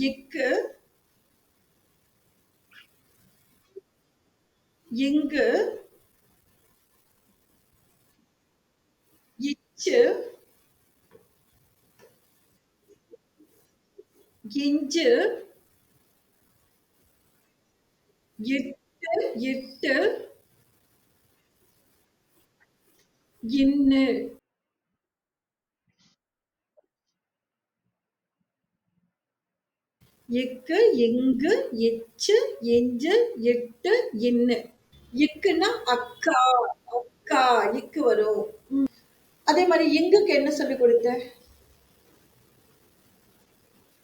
இக்கு இங்கு இச்சு இஞ்சு இட்டு இட்டு இன்னு. இக்கு இங்கு இச்சு இஞ்சு இட்டு இன்னு எக்குன்னா அக்கா அக்கா இக்கு வரும். ம். அதே மாதிரி இங்குக்கு என்ன சொல்லி கொடுத்த?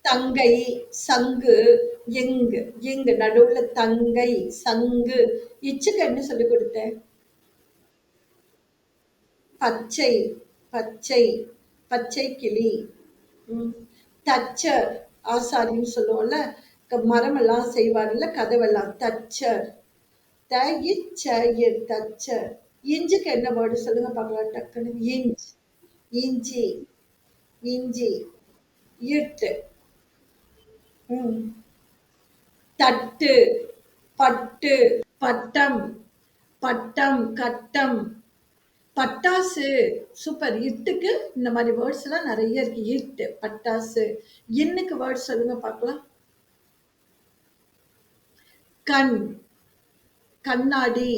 தங்கை சங்கு எங்கு. எங்கு நடுவுல தங்கை சங்கு. இச்சுக்கு என்ன சொல்லி கொடுத்த? பச்சை பச்சை பச்சை கிளி. ம். தச்சர் ஆசாரின்னு சொல்லுவோம்ல மரமெல்லாம் செய்வார்ல கதவெல்லாம் தச்சர் த இச்சயிர் தச்சர் இஞ்சுக்கு என்ன வேர்டு சொல்லுங்க பார்க்கலாம் டக்குன்னு. இஞ்ச் இஞ்சி இஞ்சி இட்டு. ம். தட்டு பட்டு பட்டம் பட்டம் கட்டம் பட்டாசு சூப்பர் இட்டுக்கு இந்த மாதிரி வேர்ட்ஸ் எல்லாம் நிறைய இருக்கு. இட்டு பட்டாசு இன்னுக்கு வேர்ட்ஸ் சொல்லுங்க பார்க்கலாம். கண் கண்ணாடி